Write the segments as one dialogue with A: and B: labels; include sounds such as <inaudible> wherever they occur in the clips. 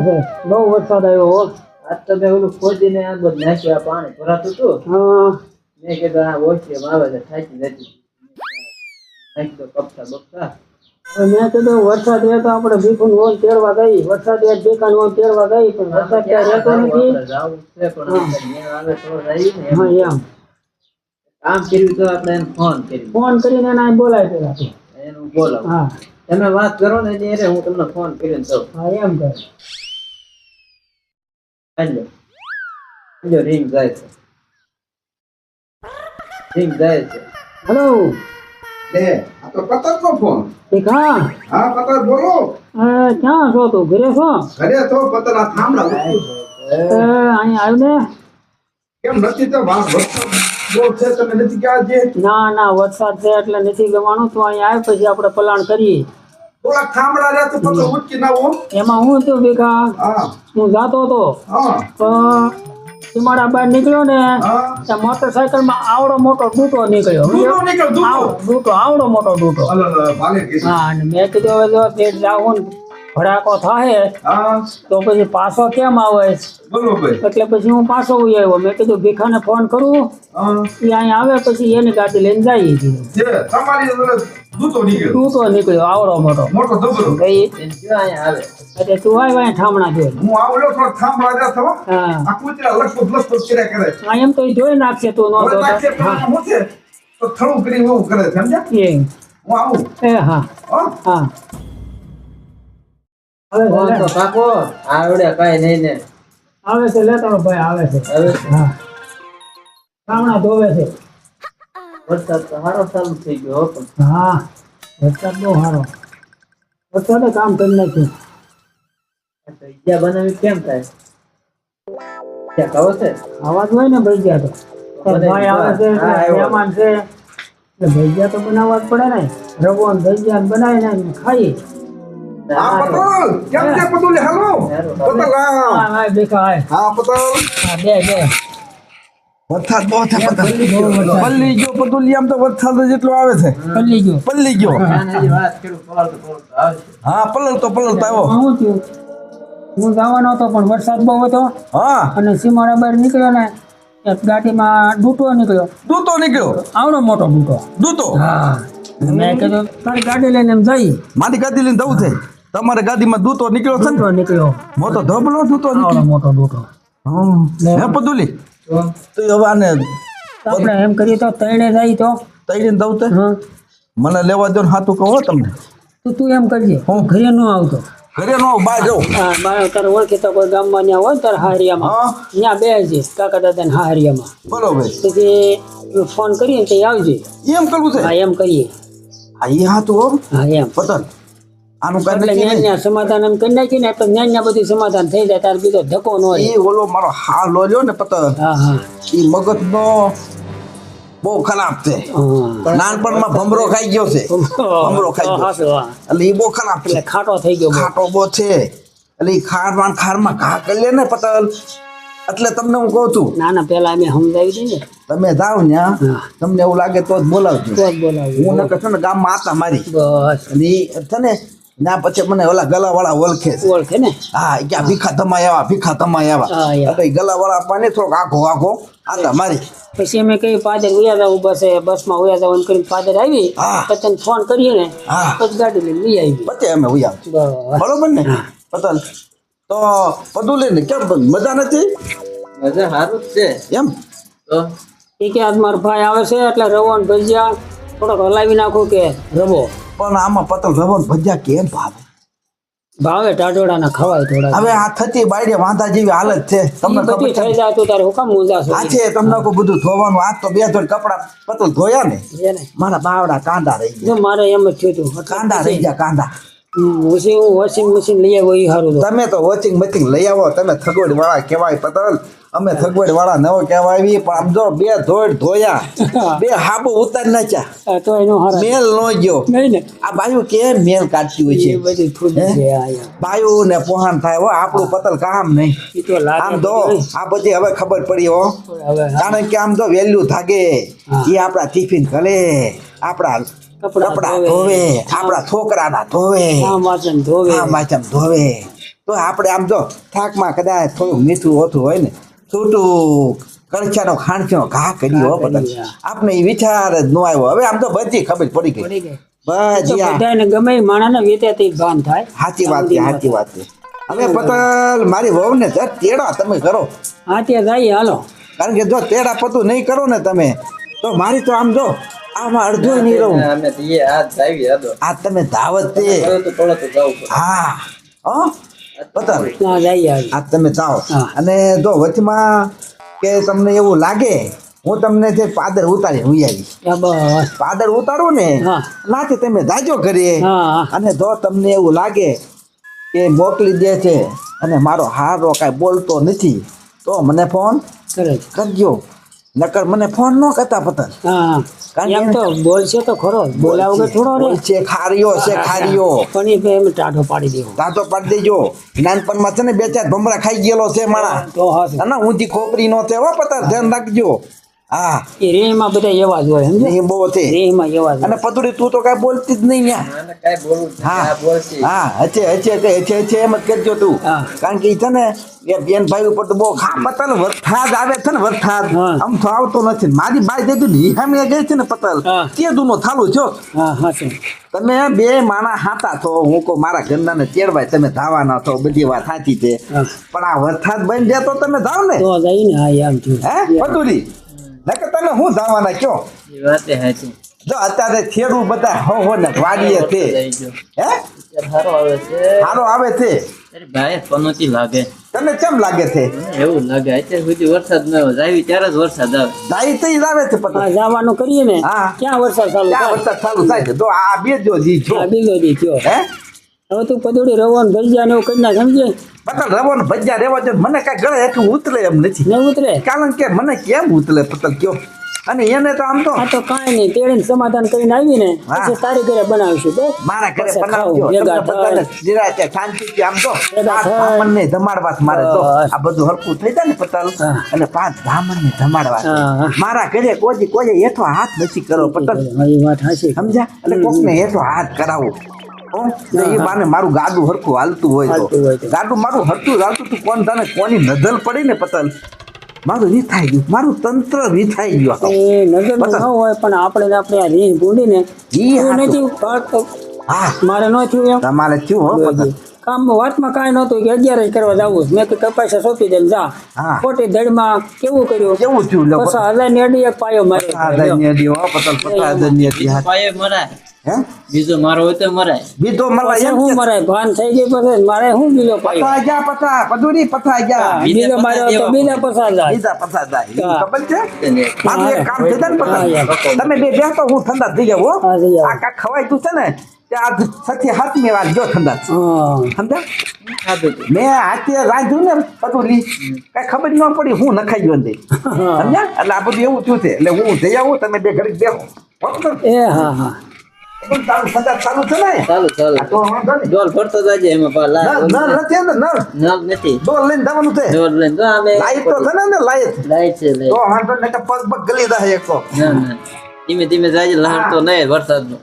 A: છે. બહુ વરસાદ આવ્યો હો
B: આજ તો મેં ઓલું ખોદીને આ બધું નાખ્યું આ પાણી ભરાતું હતું. મેં કીધું આ ઓછી આવે છે થાકી જતી. નાખી દો કપસા બપસા
A: મેં કીધું વરસાદ એ તો આપણે ભીખું તેડવા ગઈ. વરસાદ એ ભીખાન ઓન તેડવા ગઈ પણ વરસાદ ત્યાં રહેતો નથી.
B: કામ કર્યું તો આપણે એને ફોન કર્યો.
A: ફોન કરીને એને બોલાય પેલા
B: એનું બોલાવ.
A: હા.
B: તમે વાત કરો ને એની હું તમને ફોન તો
A: હા એમ કર
B: હાલો o ring જાય છે રિંગ જાય છે
A: હલો
C: લે આ તો પતંગ નો ફોન
A: ભીખા
C: હા પતંગ બોલો
A: ક્યાં છો તું ઘરે છો
C: ઘરે તો પતંગ આ.
A: અ, અહીં આવ્યું ને
C: કેમ નથી તો વાત છે તમે નથી ક્યાં જે?
A: ના ના વરસાદ છે એટલે નથી ગવાનું તો અહીં આવે પછી આપણે પલાણ કરીએ.
C: થોડા ખામડા રહ્યા તો ઉઠકી ના હો
A: એમાં હું થયું ભીખા
C: હું.
A: જાતો હતો. તો સીમાડા બહાર નીકળ્યો ને ત્યાં મોટરસાયકલ મોટરસાયકલમાં આવડો મોટો ડૂટો નીકળ્યો ડૂટો આવડો મોટો ડૂટો હા અને મેં કીધું હવે જો પેટ જાવું ને ભડાકો થાય તો પછી પાછો કેમ આવે? એટલે પછી હું પાછો ઉઈ આવ્યો. મેં કીધું ભીખાને ફોન કરું એ અહીંયા આવે પછી એની ગાડી લઈને જઈએ કીધું
C: જે દૂધો નીકળ્યો.
A: ડૂટો નીકળ્યો આવડો મોટો.
C: મોટો દબરો
B: એ અહીંયા આવે.
A: એટલે તું આવ અહીંયા ઠામણા જોઈ
C: હું આવડો થોડો થાંભલા જા
A: હા.
C: આ કૂતરા લખો લખપત કર્યા કરે
A: આ એમ તો જોઈ નાખશે તું નો તો
C: હું. છે? તો થળું કરી એવું કરે સમજ્યા?
A: એ.
C: હું આવું.
A: એ હા.
C: હા.
A: હા. આવે
B: તો
A: લે.
B: આવડે કઈ નહીં ને.
A: આવે છે લેતાનો ભાઈ આવે છે.
B: હવે
A: હા. ઠામણા ધોવે છે.
B: વરસાદ તો સારો ચાલુ થઈ ગયો હતો
A: હા વરસાદ બહુ સારો વરસાદે કામ કરી નાખ્યું.
B: ઈજા બનાવી કેમ થાય? ઈજા કહો છે?
A: આવાજ હોય ને ભજીયા તો. ભાઈ આવે છે
B: હા,
A: એટલે
B: આવ્યો.
A: મહેમાન છે. એટલે ભજીયા તો બનાવવા જ પડે ને. રવો ને ભજીયા ને બનાવીને ને ખાઈએ.
C: હા પતંગ કેમ છે પતંગ હાલો. પતંગ હા.
A: હા હા હાય.
C: હા પતંગ
A: હા બે બે.
C: વરસાદ બહુ છે પતંગ
A: બહુ વરસાદ.
C: પલ્લી ગયો પતુલિયામ તો વરસાદ જેટલો આવે છે.
A: પલ્લી ગયો.
C: પલ્લી ગયો.
B: નાની વાત કરું પલળતો પલળતો આવશે
C: હા પલળતો પલળતો આવ્યો.
A: હું જવાનો હતો પણ વરસાદ બહુ હતો.
C: હા.
A: અને સીમાડા બહાર નીકળ્યો ને ગાડીમાં ડૂટો નીકળ્યો.
C: દૂતો નીકળ્યો?
A: આવડો મોટો ડૂટો
C: દૂતો?
A: હા. મેં કીધું તારી ગાડી લઈને એમ જઈ.
C: મારી ગાદી લઈને જવું છે? તમારે ગાડીમાં દૂતો નીકળ્યો છે
A: નીકળ્યો.
C: મોટો ધબલો દૂતો નીકળ્યો?
A: મોટો ડૂટો
C: હમ. હે પતુલી
B: તો
C: તો હવે આને
A: આપણે એમ કરીએ તો તૈણે જાય તો?
C: તૈણે દઉં તે? મને લેવા દો ને હાથું કહો તમને.
A: તો તું એમ કરજે હું? ઘરે ન આવતો.
C: ઘરે નો બા જાઉં.
A: હા બા તારે ઓળખીતા કોઈ ગામમાં ત્યાં હોય તારે હારિયામાં.
C: હા.
A: બે બેસજે કાકા દાદાને હારિયામાં.
C: બરોબર.
A: પછી ફોન કરીએ ને તે આવજે.
C: એમ કરવું છે?
A: હા એમ કરીએ.
C: હા એ હો.
A: હા એમ.
C: પતંગ. આનું
A: એટલે સમાધાન એમ કરી નાખી ને એટલે ન્યા ન્યા બધું સમાધાન થઈ જાય તારે બીજો ધક્કો ન હોય.
C: ઈ ઓલો મારો હાલ લ્યો ને પતંગ
A: હા હા.
C: મગજનો બહુ ખરાબ છે. નાનપણમાં ભમરો ખાઈ ગયો છે. ભમરો. ખાઈ ગયો. એટલે એ બહુ ખરાબ છે.
A: ખાટો થઈ ગયો.
C: ખાટો બહુ છે. એટલે ખાર ખારમાં ખાર ખારમાં ઘા કરી લે ને પતલ એટલે તમને હું કહું છું
A: ના ના પેલા અમે સમજાવી દઈએ ને.
C: તમે જાઓ ને તમને એવું લાગે તો જ બોલાવજો.
A: તો જ બોલાવી
C: હું નકર છે ને ગામમાં હતા મારી.
A: બસ.
C: અને ઈ છે ને ના પછી મને ઓલા ગલાવાળા ઓળખે
A: ઓળખે ને?
C: હા કે આ ભીખા તમાય આવા ભીખા તમાય આવા. એટલે ગલાવાળા પાને થોડોક આઘો આઘો. આ મારી
A: પછી અમે કહ્યું પાદર ઉયા જાવ બસ બસમાં ઉયા જાવ કરીને પાદર આવી.
C: હા.
A: તો તને ફોન કરીએ ને પછી ગાડી લઈને લઈ આવી.
C: પછી અમે ઉયા. બરોબર. ને? પતલ તો બધું લઈને કેમ મજા નથી?
B: મજા સારું છે.
C: એમ?
B: તો?
A: એ કે આજ મારો ભાઈ આવે છે એટલે રવો ને ભજીયા થોડોક હલાવી નાખો કે રવો?
C: પણ આમાં પતલ રવણ ભજીયા કેમ ભાવે?
A: ભાવે ટાટોડાના ખવાય થોડા
C: હવે આ થતી બાયડે વાંધા જેવી હાલત છે. તમને ખબર
A: થઈ જાય તો તારે હુકમ કામ છે
C: આ છે તમને કો બધું ધોવાનું આજ તો બે જોડ કપડા પતલ ધોયા ને? મારા બાવડા કાંદા રહી ગયા.
A: મારે એમ જ થયું
C: કાંદા રહી ગયા કાંદા.
A: વોશિંગ વોશિંગ મશીન લઈ આવ્યો એ સારું
C: તમે તો વોશિંગ મશીન લઈ આવો તમે થગવડ વાળા કહેવાય પતલ. અમે થગવડ વાળા નવો કહેવાય પણ આમ જો બે ધોડ ધોયા <laughs> બે હાબુ ઉતાર નાખ્યા.
A: તો એનો
C: મેલ નો ગયો.
A: નહીં ને.
C: આ બાયુ કેમ મેલ કાઢતી હોય છે. બાયું ને પોહાન થાય હો આપણું પતલ કામ નહીં. આમ
A: તો
C: આ બધી હવે ખબર પડી હો. કારણ કે આમ તો વેલ્યુ થાગે. એ આપણા ટિફિન કરે આપણા
A: કપડાં ધોવે.
C: આપણા છોકરાના ધોવે.
A: ધોવે.
C: માચમ ધોવે. તો આપણે આમ જો થાકમાં કદાચ થોડું મીઠું ઓછું હોય ને છૂટું કરચાનો ખાણચીનો ઘા કરી હો બધા આપણે એ વિચાર જ ન આવ્યો. હવે આમ તો બધી ખબર પડી ગઈ.
A: બધાને ગમે એ માણસને વેચાતી ભાન થાય.
C: સાચી વાત છે સાચી વાત છે. હવે પતલ મારી વહુને ને તેડા તમે કરો.
A: હા ત્યાં જઈએ હાલો.
C: કારણ કે જો તેડા પતું નહીં કરો ને તમે તો મારી તો આમ જો આમાં અડધો નહીં રહું.
B: અમે તો હાથ જાવી હાલો.
C: આ તમે ધાવત તે.
B: પડો તો તો જવું
C: હા. હો? પતંગ.
A: હા જઈએ
C: આ તમે જાઓ. અને જો વચમાં કે તમને એવું લાગે હું તમને જે પાદર ઉતારી હું આવી પાદર ઉતારો ને નાથી તમે જાજો કરીએ અને જો તમને એવું લાગે કે મોકલી દે છે અને મારો હારો કાંઈ બોલતો નથી તો મને ફોન કરજો. નકર મને ફોન ન કરતા પતન
A: એમ તો બોલશે તો ખરો. બોલ્યા વગર થોડો રે.
C: છે ખારીઓ છે ખારીઓ.
A: પણ એમ ટાઢો પાડી દેવો.
C: તાતો પાડી દેજો. નાનપણમાં છે ને બે ચાર ભમરા ખાઈ ગયેલો છે મારા.
A: તો હા
C: ના ઊંધી ખોપરી નો છે હો પતન ધ્યાન રાખજો. હા.
A: એ રેહમાં બધા એવા જ હોય સમજો
C: બહુ છે.
A: રેહમાં એવા જ
C: અને પતુડી તું તો કાંઈ બોલતી જ નહીં ન્યા.
B: કાંઈ બોલવું
C: હા.
B: આ
C: હા હચે હચે કે હચે હચે એમ જ કરજો તું. કારણ કે છે ને એ બેન ભાઈ ઉપર તો બહુ ખા પતલ વરસાદ આવે છે ને વરસાદ. આમ તો આવતો નથી. મારી બાઈ દેતું નિહામી ગઈ છે ને પતલ. તે દુનો થાલું છો.
A: હા હા છે.
C: તમે બે માણા હાતા છો. હું કહું મારા ઘરના ને તેડવાય તમે ધાવાના છો. બધી વાત સાચી છે. પણ આ વરસાદ બની જાય તો તમે ધાવ ને.
A: તો જઈ હા એમ
C: હે પતુડી નકર તમે શું જાણવાના કયો?
B: એ વાતે સાચી.
C: જો અત્યારે ખેડૂ બધા હો હો ને વાડીએ છે. હે
B: સારો આવે છે.
C: સારો આવે છે.
B: અરે ભાઈ પનોતી લાગે.
C: તને કેમ લાગે છે?
B: એવું લાગે અત્યારે સુધી વરસાદ ન આવ્યો આવી ત્યારે જ વરસાદ આવે.
C: જાય તો જ આવે છે પતંગ
A: હા જવાનું કરીએ ને.
C: હા.
A: ક્યાં વરસાદ ચાલુ
C: ક્યાં વરસાદ ચાલુ થાય છે? તો આ બે જો જી છો
A: આ બીજો જી થયો
C: હે?
A: હવે તું પદોડી રવન ભજીયા ને એવું કરી ના સમજે
C: પતલ રવો ને ભજીયા રેવા જો મને કાંઈ ગળે એટલું ઉતરે એમ નથી.
A: ને ઉતરે?
C: કારણ કે મને કેમ ઉતરે પતંગ કયો? અને એને તો આમ તો
A: આ તો કાંઈ નહીં તેડીને સમાધાન કરીને આવી ને પછી તારી ઘરે બનાવીશું તો
C: મારા ઘરે બનાવજો.
A: ભેગા
C: બધાને શાંતિથી આમ તો પાંચ જમાડવા મારે તો. આ બધું હરકું થઈ જાય ને પતલ અને પાંચ.
A: હા, હા.
C: મારા ઘરે કોઈ કોઈ હેઠો હાથ નથી કરો પતલ
A: વાત હાચી.
C: સમજ્યા? એટલે કોકને હેઠો હાથ કરાવો. એ બાને મારું ગાડું હરખું હાલતું હોય તો. ગાડું મારું હરતું હાલતું તું કોણ જાણે કોની નજર પડી ને પતલ મારું રીથાઈ ગયું. મારું તંત્ર રીથાઈ ગયું.
A: એ નજર ન હોય પણ આપણે આપણે આ રીંગ ગુંડીને
C: ઈ
A: નથી
C: હા.
A: મારે ન થયું એમ.
C: તમારે થયું હો
A: કામ વાતમાં કાંઈ નહોતું કે અગિયાર કરવા જવું મેં કે કપાસા સોંપી દે જા. ખોટી ધડમાં કેવું કર્યું?
C: કેવું થયું? લો
A: પછી હજારની અડી એક પાયો મારે
C: પતાધન્ય દી હો પતલ પતાધન્ય દી હા.
B: પાયે મરાય. બીજો મારો હોય તો મરાય.
C: બીજો મળવા
A: હું મરાય? ભાન થઈ ગઈ પછી મારે શું બીજો પાયો?
C: પતા ગયા પતા પદુરી પતા ગયા.
B: બીજો પચાસ
A: તો બીજા પસાર જાય.
C: બીજા પતા જાય. ખબર છે? મારું એક કામ છે ને
A: હા,
C: પતંગ.
A: યાર.
C: તમે બે બેસો હું ઠંડા થઈ જાવ. આ ખવાય તું છે ને તે આ છથી હાથમી વાર જો ઠંડા. મેં હાથે રાંધ્યું ને પતુલી કઈ ખબર ન પડી હું નખાઈ ગયો અંદર. સમજ્યા? એટલે આ બધું એવું થયું છે. એટલે હું જઈ આવું તમે બે ઘડી બેહો.
A: એ હા હા.
C: ચાલુ છે ને?
B: ચાલુ ચાલુ. ડોલ ભરતો જાજે એમાં
C: નળ નથી નળ.
B: નળ નથી.
C: ડોલ લઈને જવાનું છે.
B: ડોલ લઈને તો આમે
C: લાઈટ તો છે ને લાઈટ.
B: લાઈટ છે
C: તો પગ પગ ગલી જાય એક તો.
B: ના ના. ધીમે ધીમે જાય લહેર તો નહીં વરસાદ નો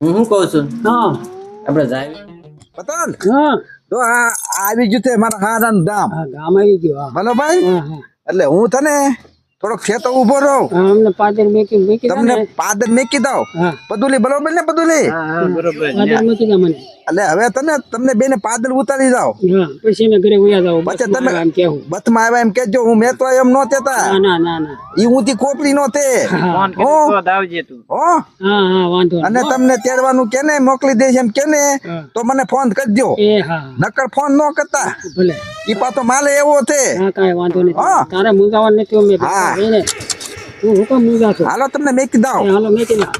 B: હું શું કહું છું?
A: હા.
B: આપણે જાય.
C: પતન
A: હા.
C: તો આ આવી ગયું છે મારા હારાનું ગામ.
A: હા ગામ આવી ગયું હા.
C: ભલો ભાઈ. એટલે હું તને થોડોક ખેતો ઊભો રહો.
A: અમને પાદર મેકી મેકી દે
C: તમને
A: ને.
C: પાદર મેકી દઉં.
A: હા
C: પદુલી બરોબર ને પદુલી?
B: હા હા બરોબર.
A: પાદર મૂકી દે મને.
C: એટલે હવે તને તમને બેને પાદર ઉતારી જાવ
A: હા પછી મેં ઘરે ઉયા જાવ
C: પછી તમે-
A: આમ કેવું.
C: બથમાં આવ્યા એમ કેજો હું મેં તો એમ નો તેતા
A: ના ના ના ના.
C: ઈ ઊંધી ખોપરી નો તે
B: આવજે તું.
C: હો?
A: હા હા વાંધો
C: અને તમને તેડવાનું કેને મોકલી દઈશ એમ કેને તો મને ફોન કરજો.
A: એ હા
C: નકર ફોન નો કરતા.
A: ભલે.
C: ઈ પાતો માલે એવો તે
A: હા કાઈ વાંધો નહીં. તારે મુગાવા નથી અમે
C: હા.
A: તું હું કામ છો
C: હાલો તમને મેકી દઉં.
A: હાલો મેકી ના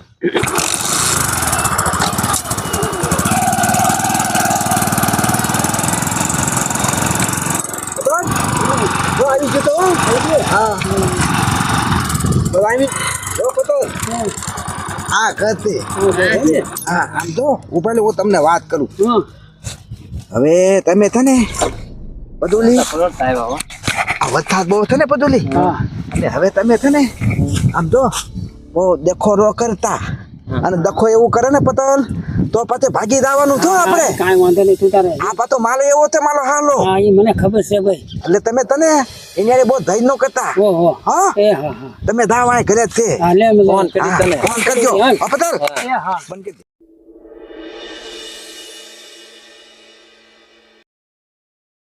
C: જો. આવી ગયો તો હા. તો આવી. હા કરતી હા આમ જો ઉપાડે હું તમને વાત કરું. હવે તમે છે ને પદુલી. વરસાદ બહુ છે ને પદુલી?
A: હા.
C: અને હવે તમે છે ને આમ જો દેખો રો કરતા. અને દખો એવું કરે ને પતલ તો પછી ભાગી જવાનું છો આપણે.
A: કાંઈ વાંધો નહીં તું તારે.
C: આ પાછો માલ એવો છે માલો હાલો.
A: હા એ મને ખબર છે ભાઈ.
C: એટલે તમે તને એની બહુ ધૈર્ય નો કરતા.
A: ઓહો.
C: હા?
A: એ હા
C: તમે દાવા ઘરે છે.
A: હા લે
B: ફોન કરી તને
C: ફોન કરજો.
A: હા, એ હા
C: બંધ.